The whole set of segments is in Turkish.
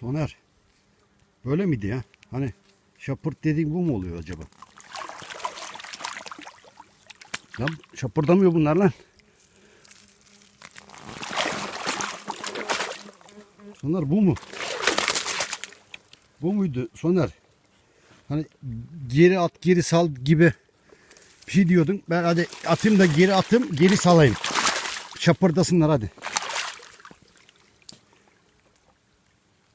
Soner. Böyle miydi ya? Hani şapırt dediğin bu mu oluyor acaba? Ya şapırdamıyor bunlar lan. Soner bu mu? Bu muydu Soner? Hani geri at geri sal gibi bir şey diyordun. Ben hadi atayım da geri atım geri salayım. Şapırdasınlar hadi.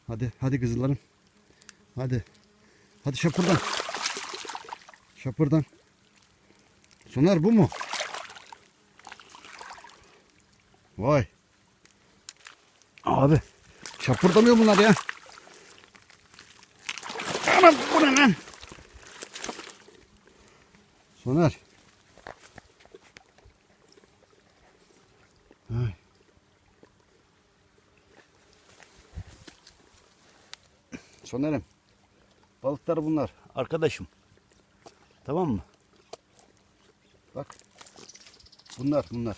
Hadi hadi kızlarım. Hadi. Hadi şapırdan. Şapırdan. Soner bu mu? Vay. Abi. Şapırdamıyor bunlar ya. Anam bu ne lan? Soner. Ay. Soner'im. Balıklar bunlar. Arkadaşım. Tamam mı? Bak. Bunlar bunlar.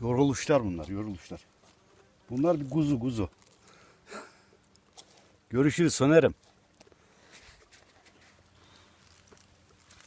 Yoruluşlar bunlar. Yoruluşlar. Bunlar bir kuzu kuzu. Görüşürüz Soner'im.